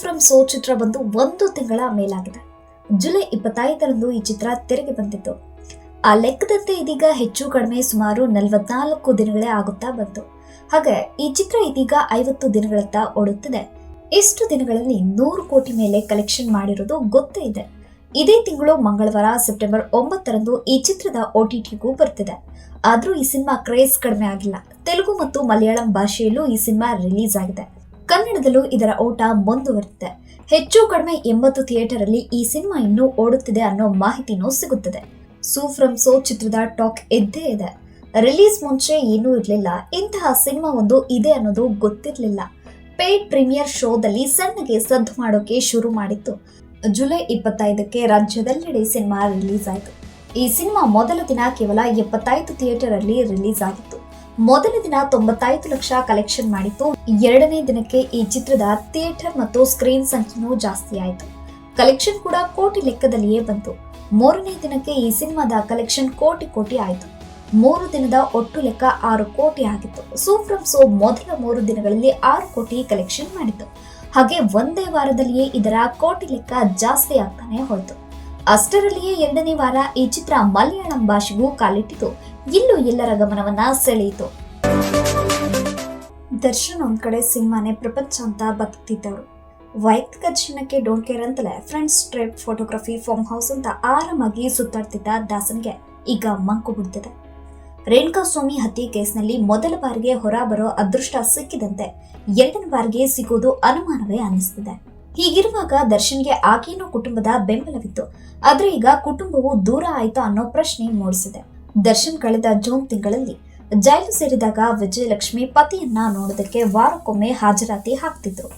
From so ಚಿತ್ರ ಬಂದು ಒಂದು ತಿಂಗಳ ಮೇಲಾಗಿದೆ. ಜುಲೈ ಇಪ್ಪತ್ತೈದರಂದು ಈ ಚಿತ್ರ ತೆರೆಗೆ ಬಂದಿತ್ತು. ಆ ಲೆಕ್ಕದಂತೆ ಇದೀಗ ಹೆಚ್ಚು ಕಡಿಮೆ ಸುಮಾರು ನಲವತ್ನಾಲ್ಕು ದಿನಗಳೇ ಆಗುತ್ತಾ ಬಂತು. ಹಾಗೆ ಈ ಚಿತ್ರ ಇದೀಗ ಐವತ್ತು ದಿನಗಳತ್ತ ಓಡುತ್ತಿದೆ. ಇಷ್ಟು ದಿನಗಳಲ್ಲಿ ನೂರು ಕೋಟಿ ಮೇಲೆ ಕಲೆಕ್ಷನ್ ಮಾಡಿರೋದು ಗೊತ್ತೇ ಇದೆ. ಇದೇ ತಿಂಗಳು ಮಂಗಳವಾರ ಸೆಪ್ಟೆಂಬರ್ ಒಂಬತ್ತರಂದು ಈ ಚಿತ್ರದ ಒಟಿಟಿಗೂ ಬರ್ತಿದೆ. ಆದರೂ ಈ ಸಿನಿಮಾ ಕ್ರೇಜ್ ಕಡಿಮೆ ಆಗಿಲ್ಲ. ತೆಲುಗು ಮತ್ತು ಮಲಯಾಳಂ ಭಾಷೆಯಲ್ಲೂ ಈ ಸಿನಿಮಾ ರಿಲೀಸ್ ಆಗಿದೆ. ಕನ್ನಡದಲ್ಲೂ ಇದರ ಓಟ ಮುಂದುವರೆದಿದೆ. ಹೆಚ್ಚು ಕಡಿಮೆ ಎಂಬತ್ತು ಥಿಯೇಟರ್ ಅಲ್ಲಿ ಈ ಸಿನಿಮಾ ಇನ್ನೂ ಓಡುತ್ತಿದೆ ಅನ್ನೋ ಮಾಹಿತಿನೂ ಸಿಗುತ್ತದೆ. ಸೂ ಫ್ರಮ್ ಸೋ ಚಿತ್ರದ ಟಾಕ್ ಇದ್ದೇ ಇದೆ. ರಿಲೀಸ್ ಮುಂಚೆ ಏನೂ ಇರಲಿಲ್ಲ. ಇಂತಹ ಸಿನಿಮಾ ಒಂದು ಇದೆ ಅನ್ನೋದು ಗೊತ್ತಿರಲಿಲ್ಲ. ಪೇಡ್ ಪ್ರೀಮಿಯರ್ ಶೋದಲ್ಲಿ ಸಣ್ಣಗೆ ಸದ್ದು ಮಾಡೋಕೆ ಶುರು ಮಾಡಿತ್ತು. ಜುಲೈ ಇಪ್ಪತ್ತೈದಕ್ಕೆ ರಾಜ್ಯದೆಲ್ಲೆಡೆ ಸಿನಿಮಾ ರಿಲೀಸ್ ಆಯಿತು. ಈ ಸಿನಿಮಾ ಮೊದಲ ದಿನ ಕೇವಲ ಎಪ್ಪತ್ತೈದು ಥಿಯೇಟರ್ ಅಲ್ಲಿ ರಿಲೀಸ್ ಆಗಿತ್ತು. ಮೊದಲ ದಿನ ತೊಂಬತ್ತೈದು ಲಕ್ಷ ಕಲೆಕ್ಷನ್ ಮಾಡಿತ್ತು. ಎರಡನೇ ದಿನಕ್ಕೆ ಈ ಚಿತ್ರದ ಥಿಯೇಟರ್ ಮತ್ತು ಸ್ಕ್ರೀನ್ ಸಂಖ್ಯೆನೂ ಜಾಸ್ತಿ ಆಯಿತು. ಕಲೆಕ್ಷನ್ ಕೂಡ ಕೋಟಿ ಲೆಕ್ಕದಲ್ಲಿಯೇ ಬಂತು. ಮೂರನೇ ದಿನಕ್ಕೆ ಈ ಸಿನಿಮಾದ ಕಲೆಕ್ಷನ್ ಕೋಟಿ ಕೋಟಿ ಆಯಿತು. ಮೂರು ದಿನದ ಒಟ್ಟು ಲೆಕ್ಕ ಆರು ಕೋಟಿ ಆಗಿತ್ತು. ಸೋ ಫ್ರಮ್ ಸೋ ಮೊದಲ ಮೂರು ದಿನಗಳಲ್ಲಿ ಆರು ಕೋಟಿ ಕಲೆಕ್ಷನ್ ಮಾಡಿತು ಹಾಗೆ ಒಂದೇ ವಾರದಲ್ಲಿಯೇ ಇದರ ಕೋಟಿ ಲೆಕ್ಕ ಜಾಸ್ತಿ ಆಗ್ತಾನೆ ಹೋಯ್ತು. ಅಷ್ಟರಲ್ಲಿಯೇ ಎರಡನೇ ವಾರ ಈ ಚಿತ್ರ ಮಲಯಾಳಂ ಭಾಷೆಗೂ ಕಾಲಿಟ್ಟಿತು. ಇಲ್ಲೂ ಎಲ್ಲರ ಗಮನವನ್ನ ಸೆಳೆಯಿತು. ದರ್ಶನ್ ಒಂದ್ ಕಡೆ ಸಿನಿಮಾನೇ ಪ್ರಪಂಚ ಅಂತ ಬದುಕ್ತಿದ್ದವರು. ವೈಯಕ್ತಿಕ ಜೀವನಕ್ಕೆ ಡೋಂಟ್ ಕೇರ್ ಅಂತಲೇ friends trip photography farm house ಅಂತ ಆರಾಮಾಗಿ ಸುತ್ತಾಡ್ತಿದ್ದ ದಾಸನ್ಗೆ ಈಗ ಮಂಕು ಬಿಡ್ತಿದೆ. ರೇಣುಕಾ ಸ್ವಾಮಿ ಹತ್ಯೆ ಕೇಸ್ನಲ್ಲಿ ಮೊದಲ ಬಾರಿಗೆ ಹೊರ ಬರೋ ಅದೃಷ್ಟ ಸಿಕ್ಕಿದಂತೆ ಎರಡನೇ ಬಾರಿಗೆ ಸಿಗೋದು ಅನುಮಾನವೇ ಅನ್ನಿಸ್ತಿದೆ. ಹೀಗಿರುವಾಗ ದರ್ಶನ್ಗೆ ಆಕೆಯೂ ಕುಟುಂಬದ ಬೆಂಬಲವಿತ್ತು. ಆದ್ರೆ ಈಗ ಕುಟುಂಬವು ದೂರ ಆಯ್ತಾ ಅನ್ನೋ ಪ್ರಶ್ನೆ ಮೂಡಿಸಿದೆ. ದರ್ಶನ್ ಕಳೆದ ಜೂನ್ ತಿಂಗಳಲ್ಲಿ ಜೈಲು ಸೇರಿದಾಗ ವಿಜಯಲಕ್ಷ್ಮಿ ಪತಿಯನ್ನ ನೋಡೋದಕ್ಕೆ ವಾರಕ್ಕೊಮ್ಮೆ ಹಾಜರಾತಿ ಹಾಕ್ತಿದ್ರು.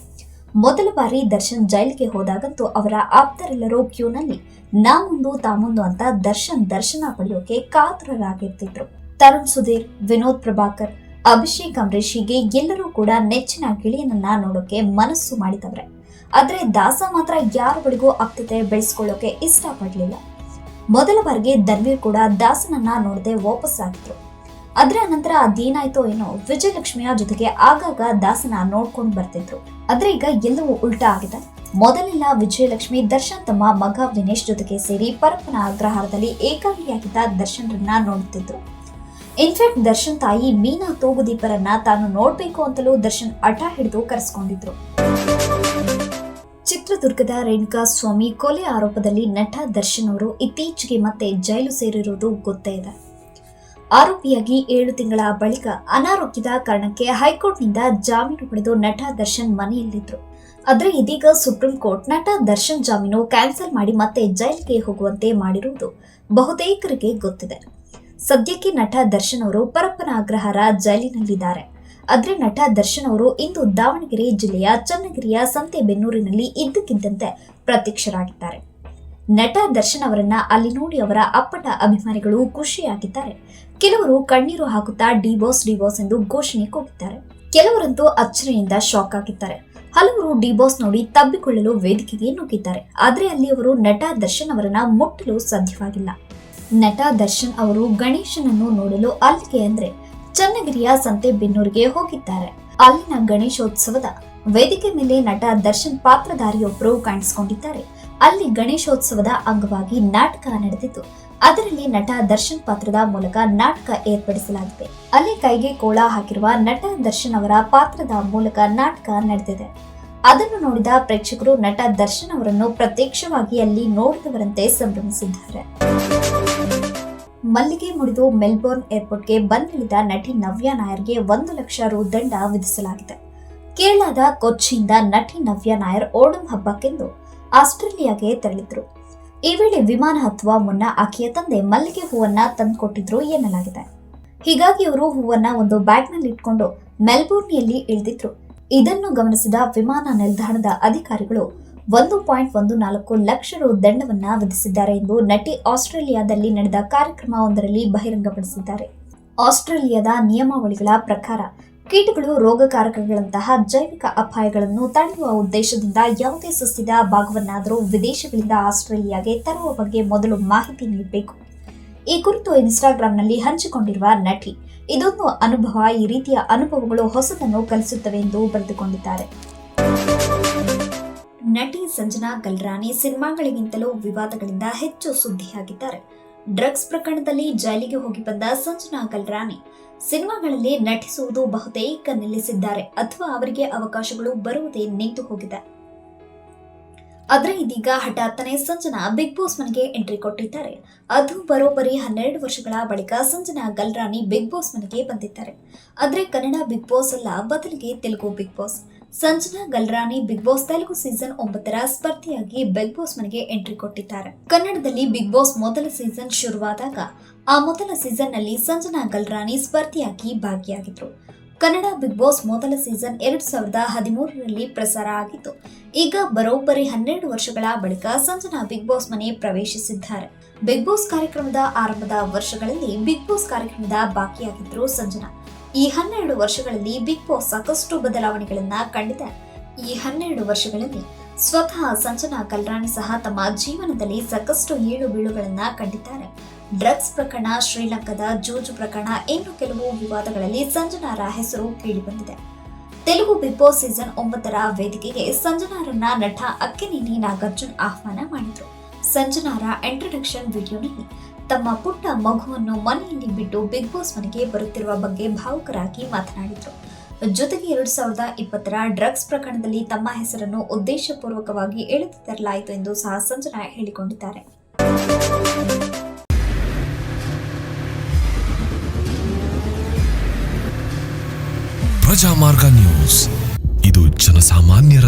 ಮೊದಲ ಬಾರಿ ದರ್ಶನ್ ಜೈಲಿಗೆ ಹೋದಾಗಂತೂ ಅವರ ಆಪ್ತರೆಲ್ಲರೂ ಕ್ಯೂನಲ್ಲಿ, ನಾಮುಂದು ತಾಮುಂದು ಅಂತ ದರ್ಶನ್ ದರ್ಶನ ಪಡೆಯೋಕೆ ಕಾತುರರಾಗಿರ್ತಿದ್ರು. ತರುಣ್ ಸುಧೀರ್, ವಿನೋದ್ ಪ್ರಭಾಕರ್, ಅಭಿಷೇಕ್ ಅಂಬರೀಶ್ ಹೀಗೆ ಎಲ್ಲರೂ ಕೂಡ ನೆಚ್ಚಿನ ಗಿಳಿಯನನ್ನ ನೋಡೋಕೆ ಮನಸ್ಸು ಮಾಡಿದವ್ರೆ. ಆದ್ರೆ ದಾಸ ಮಾತ್ರ ಯಾರ ಬಳಿಗೂ ಆಪ್ತತೆ ಬೆಳೆಸ್ಕೊಳ್ಳೋಕೆ ಇಷ್ಟಪಡ್ಲಿಲ್ಲ. ಮೊದಲ ಬಾರಿಗೆ ಧನ್ವೀರ್ ಕೂಡ ದಾಸನನ್ನ ನೋಡದೆ ವಾಪಸ್ ಆಗಿದ್ರು. ಅದರ ನಂತರ ಅದೇನಾಯ್ತೋ ಏನೋ ವಿಜಯಲಕ್ಷ್ಮಿಯ ಜೊತೆಗೆ ಆಗಾಗ ದಾಸನ ನೋಡ್ಕೊಂಡು ಬರ್ತಿದ್ರು. ಆದ್ರೆ ಈಗ ಎಲ್ಲವೂ ಉಲ್ಟಾ ಆಗಿದೆ. ಮೊದಲೆಲ್ಲ ವಿಜಯಲಕ್ಷ್ಮಿ ದರ್ಶನ್ ತಮ್ಮ ಮಗ ವಿನೇಶ್ ಜೊತೆಗೆ ಸೇರಿ ಪರಪ್ಪನ ಅಗ್ರಹಾರದಲ್ಲಿ ಏಕಾಂಗಿಯಾಗಿದ್ದ ದರ್ಶನ್ರನ್ನ ನೋಡುತ್ತಿದ್ರು ಇನ್ಫ್ಯಾಕ್ಟ್ ದರ್ಶನ್ ತಾಯಿ ಮೀನಾ ತೂಗುದೀಪರನ್ನ ತಾನು ನೋಡ್ಬೇಕು ಅಂತಲೂ ದರ್ಶನ್ ಹಠ ಹಿಡಿದು ಕರೆಸ್ಕೊಂಡಿದ್ರು. ಚಿತ್ರದುರ್ಗದ ರೇಣುಕಾ ಸ್ವಾಮಿ ಕೊಲೆ ಆರೋಪದಲ್ಲಿ ನಟ ದರ್ಶನ್ ಅವರು ಇತ್ತೀಚೆಗೆ ಮತ್ತೆ ಜೈಲು ಸೇರಿರುವುದು ಗೊತ್ತೇ ಇದೆ. ಆರೋಪಿಯಾಗಿ ಏಳು ತಿಂಗಳ ಬಳಿಕ ಅನಾರೋಗ್ಯದ ಕಾರಣಕ್ಕೆ ಹೈಕೋರ್ಟ್ನಿಂದ ಜಾಮೀನು ಪಡೆದು ನಟ ದರ್ಶನ್ ಮನೆಯಲ್ಲಿದ್ದರು ಆದರೆ ಇದೀಗ ಸುಪ್ರೀಂ ಕೋರ್ಟ್ ನಟ ದರ್ಶನ್ ಜಾಮೀನು ಕ್ಯಾನ್ಸಲ್ ಮಾಡಿ ಮತ್ತೆ ಜೈಲಿಗೆ ಹೋಗುವಂತೆ ಮಾಡಿರುವುದು ಬಹುತೇಕರಿಗೆ ಗೊತ್ತಿದೆ. ಸದ್ಯಕ್ಕೆ ನಟ ದರ್ಶನ್ ಅವರು ಪರಪ್ಪನ ಅಗ್ರಹಾರ ಜೈಲಿನಲ್ಲಿದ್ದಾರೆ. ಆದ್ರೆ ನಟ ದರ್ಶನ್ ಅವರು ಇಂದು ದಾವಣಗೆರೆ ಜಿಲ್ಲೆಯ ಚನ್ನಗಿರಿಯ ಸಂತೆಬೆನ್ನೂರಿನಲ್ಲಿ ಇದ್ದಕ್ಕಿದ್ದಂತೆ ಪ್ರತ್ಯಕ್ಷರಾಗಿದ್ದಾರೆ. ನಟ ದರ್ಶನ್ ಅವರನ್ನ ಅಲ್ಲಿ ನೋಡಿ ಅವರ ಅಪ್ಪಟ ಅಭಿಮಾನಿಗಳು ಖುಷಿಯಾಗಿದ್ದಾರೆ. ಕೆಲವರು ಕಣ್ಣೀರು ಹಾಕುತ್ತಾ ಡಿಬೋಸ್ ಡಿಬೋಸ್ ಎಂದು ಘೋಷಣೆ ಕೂಗಿದ್ದಾರೆ. ಕೆಲವರಂತೂ ಅಚ್ಚರಿಯಿಂದ ಶಾಕ್ ಆಗಿದ್ದಾರೆ. ಹಲವರು ಡಿಬೋಸ್ ನೋಡಿ ತಬ್ಬಿಕೊಳ್ಳಲು ವೇದಿಕೆಗೆ ನುಗ್ಗಿದ್ದಾರೆ. ಆದರೆ ಅಲ್ಲಿ ಅವರು ನಟ ದರ್ಶನ್ ಅವರನ್ನ ಮುಟ್ಟಲು ಸಾಧ್ಯವಾಗಿಲ್ಲ. ನಟ ದರ್ಶನ್ ಅವರು ಗಣೇಶನನ್ನು ನೋಡಲು ಅಲ್ಲಿಗೆ ಅಂದ್ರೆ ಚನ್ನಗಿರಿಯ ಸಂತೆಬೆನ್ನೂರಿಗೆ ಹೋಗಿದ್ದಾರೆ. ಅಲ್ಲಿನ ಗಣೇಶೋತ್ಸವದ ವೇದಿಕೆ ಮೇಲೆ ನಟ ದರ್ಶನ್ ಪಾತ್ರಧಾರಿಯೊಬ್ಬರು ಕಾಣಿಸಿಕೊಂಡಿದ್ದಾರೆ. ಅಲ್ಲಿ ಗಣೇಶೋತ್ಸವದ ಅಂಗವಾಗಿ ನಾಟಕ ನಡೆದಿತ್ತು ಅದರಲ್ಲಿ ನಟ ದರ್ಶನ್ ಪಾತ್ರದ ಮೂಲಕ ನಾಟಕ ಏರ್ಪಡಿಸಲಾಗಿದೆ. ಅಲ್ಲಿ ಕೈಗೆ ಕೋಳ ಹಾಕಿರುವ ನಟ ದರ್ಶನ್ ಅವರ ಪಾತ್ರದ ಮೂಲಕ ನಾಟಕ ನಡೆದಿದೆ. ಅದನ್ನು ನೋಡಿದ ಪ್ರೇಕ್ಷಕರು ನಟ ದರ್ಶನ್ ಅವರನ್ನು ಪ್ರತ್ಯಕ್ಷವಾಗಿ ಅಲ್ಲಿ ನೋಡಿದವರಂತೆ ಸಂಭ್ರಮಿಸಿದ್ದಾರೆ. ಮಲ್ಲಿಗೆ ಮುಡಿದು ಮೆಲ್ಬೋರ್ನ್ ಏರ್ಪೋರ್ಟ್ಗೆ ಬಂದಿಳಿದ ನಟಿ ನವ್ಯ ನಾಯರ್ಗೆ ಒಂದು ಲಕ್ಷ ರು ದಂಡ ವಿಧಿಸಲಾಗಿದೆ. ಕೇರಳದ ಕೊಚ್ಚಿಯಿಂದ ನಟಿ ನವ್ಯಾ ನಾಯರ್ ಓಣಂ ಹಬ್ಬಕ್ಕೆಂದು ಆಸ್ಟ್ರೇಲಿಯಾಗೆ ತೆರಳಿದ್ರು. ಈ ವೇಳೆ ವಿಮಾನ ಹತ್ತುವ ಮುನ್ನ ಆಕೆಯ ತಂದೆ ಮಲ್ಲಿಗೆ ಹೂವನ್ನ ತಂದುಕೊಟ್ಟಿದ್ರು ಎನ್ನಲಾಗಿದೆ. ಹೀಗಾಗಿ ಅವರು ಹೂವನ್ನ ಒಂದು ಬ್ಯಾಗ್ನಲ್ಲಿ ಇಟ್ಕೊಂಡು ಮೆಲ್ಬೋರ್ನಿಯಲ್ಲಿ ಇಳಿದಿದ್ರು. ಇದನ್ನು ಗಮನಿಸಿದ ವಿಮಾನ ನಿಲ್ದಾಣದ ಅಧಿಕಾರಿಗಳು ಒಂದು ಪಾಯಿಂಟ್ ಒಂದು ನಾಲ್ಕು ಲಕ್ಷ ರು ದಂಡವನ್ನ ವಿಧಿಸಿದ್ದಾರೆ ಎಂದು ನಟಿ ಆಸ್ಟ್ರೇಲಿಯಾದಲ್ಲಿ ನಡೆದ ಕಾರ್ಯಕ್ರಮವೊಂದರಲ್ಲಿ ಬಹಿರಂಗಪಡಿಸಿದ್ದಾರೆ. ಆಸ್ಟ್ರೇಲಿಯಾದ ನಿಯಮಾವಳಿಗಳ ಪ್ರಕಾರ ಕೀಟಗಳು ರೋಗಕಾರಕಗಳಂತಹ ಜೈವಿಕ ಅಪಾಯಗಳನ್ನು ತಡೆಯುವ ಉದ್ದೇಶದಿಂದ ಯಾವುದೇ ಸಸ್ಯದ ಭಾಗವನ್ನಾದರೂ ವಿದೇಶಗಳಿಂದ ಆಸ್ಟ್ರೇಲಿಯಾಗೆ ತರುವ ಬಗ್ಗೆ ಮೊದಲು ಮಾಹಿತಿ ನೀಡಬೇಕು. ಈ ಕುರಿತು ಇನ್ಸ್ಟಾಗ್ರಾಂನಲ್ಲಿ ಹಂಚಿಕೊಂಡಿರುವ ನಟಿ, ಇದೊಂದು ಅನುಭವ, ಈ ರೀತಿಯ ಅನುಭವಗಳು ಹೊಸದನ್ನು ಕಲಿಸುತ್ತವೆ ಎಂದು ಬರೆದುಕೊಂಡಿದ್ದಾರೆ. ನಟಿ ಸಂಜನಾ ಗಲ್ರಾನಿ ಸಿನಿಮಾಗಳಿಗಿಂತಲೂ ವಿವಾದಗಳಿಂದ ಹೆಚ್ಚು ಸುದ್ದಿಯಾಗಿದ್ದಾರೆ. ಡ್ರಗ್ಸ್ ಪ್ರಕರಣದಲ್ಲಿ ಜೈಲಿಗೆ ಹೋಗಿ ಬಂದ ಸಂಜನಾ ಗಲ್ರಾನಿ ಸಿನಿಮಾಗಳಲ್ಲಿ ನಟಿಸುವುದು ಬಹುತೇಕ ನಿಲ್ಲಿಸಿದ್ದಾರೆ ಅಥವಾ ಅವರಿಗೆ ಅವಕಾಶಗಳು ಬರುವುದೇ ನಿಂತು ಹೋಗಿದೆ. ಆದರೆ ಇದೀಗ ಹಠಾತ್ತನೆ ಸಂಜನಾ ಬಿಗ್ ಬಾಸ್ ಮನೆಗೆ ಎಂಟ್ರಿ ಕೊಟ್ಟಿದ್ದಾರೆ. ಅದು ಬರೋಬ್ಬರಿ ಹನ್ನೆರಡು ವರ್ಷಗಳ ಬಳಿಕ ಸಂಜನಾ ಗಲ್ರಾನಿ ಬಿಗ್ ಬಾಸ್ ಮನೆಗೆ ಬಂದಿದ್ದಾರೆ. ಆದರೆ ಕನ್ನಡ ಬಿಗ್ ಬಾಸ್ ಅಲ್ಲ, ಬದಲಿಗೆ Telugu big boss. Sanjana Galrani big boss Telugu season ಒಂಬತ್ತರ ಸ್ಪರ್ಧಿಯಾಗಿ ಬಿಗ್ ಬಾಸ್ ಮನೆಗೆ ಎಂಟ್ರಿ ಕೊಟ್ಟಿದ್ದಾರೆ. ಕನ್ನಡದಲ್ಲಿ ಬಿಗ್ ಬಾಸ್ ಮೊದಲ ಸೀಸನ್ ಶುರುವಾದಾಗ ಆ ಮೊದಲ ಸೀಸನ್ನಲ್ಲಿ ಸಂಜನಾ ಗಲ್ರಾನಿ ಸ್ಪರ್ಧಿಯಾಗಿ ಭಾಗಿಯಾಗಿದ್ರು. ಕನ್ನಡ ಬಿಗ್ ಬಾಸ್ ಮೊದಲ ಸೀಸನ್ ಎರಡ್ ಸಾವಿರದ ಹದಿಮೂರರಲ್ಲಿ ಪ್ರಸಾರ ಆಗಿತ್ತು. ಈಗ ಬರೋಬ್ಬರಿ ಹನ್ನೆರಡು ವರ್ಷಗಳ ಬಳಿಕ ಸಂಜನಾ ಬಿಗ್ ಬಾಸ್ ಮನೆ ಪ್ರವೇಶಿಸಿದ್ದಾರೆ. ಬಿಗ್ ಬಾಸ್ ಕಾರ್ಯಕ್ರಮದ ಆರಂಭದ ವರ್ಷಗಳಲ್ಲಿ ಬಿಗ್ ಬಾಸ್ ಕಾರ್ಯಕ್ರಮದ ಬಾಕಿಯಾಗಿದ್ರು ಸಂಜನಾ. ಈ ಹನ್ನೆರಡು ವರ್ಷಗಳಲ್ಲಿ ಬಿಗ್ ಬಾಸ್ ಸಾಕಷ್ಟು ಬದಲಾವಣೆಗಳನ್ನ ಕಂಡಿದೆ. ಈ ಹನ್ನೆರಡು ವರ್ಷಗಳಲ್ಲಿ ಸ್ವತಃ ಸಂಜನಾ ಕಲ್ರಾಣಿ ಸಹ ತಮ್ಮ ಜೀವನದಲ್ಲಿ ಸಾಕಷ್ಟು ಏಳು ಬೀಳುಗಳನ್ನ ಕಂಡಿದ್ದಾರೆ. ಡ್ರಗ್ಸ್ ಪ್ರಕರಣ, ಶ್ರೀಲಂಕಾದ ಜೂಜು ಪ್ರಕರಣ, ಇನ್ನು ಕೆಲವು ವಿವಾದಗಳಲ್ಲಿ ಸಂಜನಾರ ಹೆಸರು ಕೇಳಿಬಂದಿದೆ. ತೆಲುಗು ಬಿಗ್ ಬಾಸ್ ಸೀಸನ್ ಒಂಬತ್ತರ ವೇದಿಕೆಗೆ ಸಂಜನಾರನ್ನ ನಟ ಅಕ್ಕಿನೇನಿ ನಾಗಾರ್ಜುನ್ ಆಹ್ವಾನ ಮಾಡಿದ್ರು. ಸಂಜನಾರ ಇಂಟ್ರಡಕ್ಷನ್ ವಿಡಿಯೋನಲ್ಲಿ ತಮ್ಮ ಪುಟ್ಟ ಮಗುವನ್ನು ಮನೆಯಲ್ಲಿ ಬಿಟ್ಟು ಬಿಗ್ ಬಾಸ್ ಮನೆಗೆ ಬರುತ್ತಿರುವ ಬಗ್ಗೆ ಭಾವುಕರಾಗಿ ಮಾತನಾಡಿದರು. ಜೊತೆಗೆ ಎರಡು ಸಾವಿರದ ಇಪ್ಪತ್ತರ ಡ್ರಗ್ಸ್ ಪ್ರಕರಣದಲ್ಲಿ ತಮ್ಮ ಹೆಸರನ್ನು ಉದ್ದೇಶಪೂರ್ವಕವಾಗಿ ಎಳೆದು ತರಲಾಯಿತು ಎಂದು ಸಹ ಸಂಜನಾ ಹೇಳಿಕೊಂಡಿದ್ದಾರೆ. ಪ್ರಜಾಮಾರ್ಗ ನ್ಯೂಸ್. ಇದು ಜನಸಾಮಾನ್ಯರ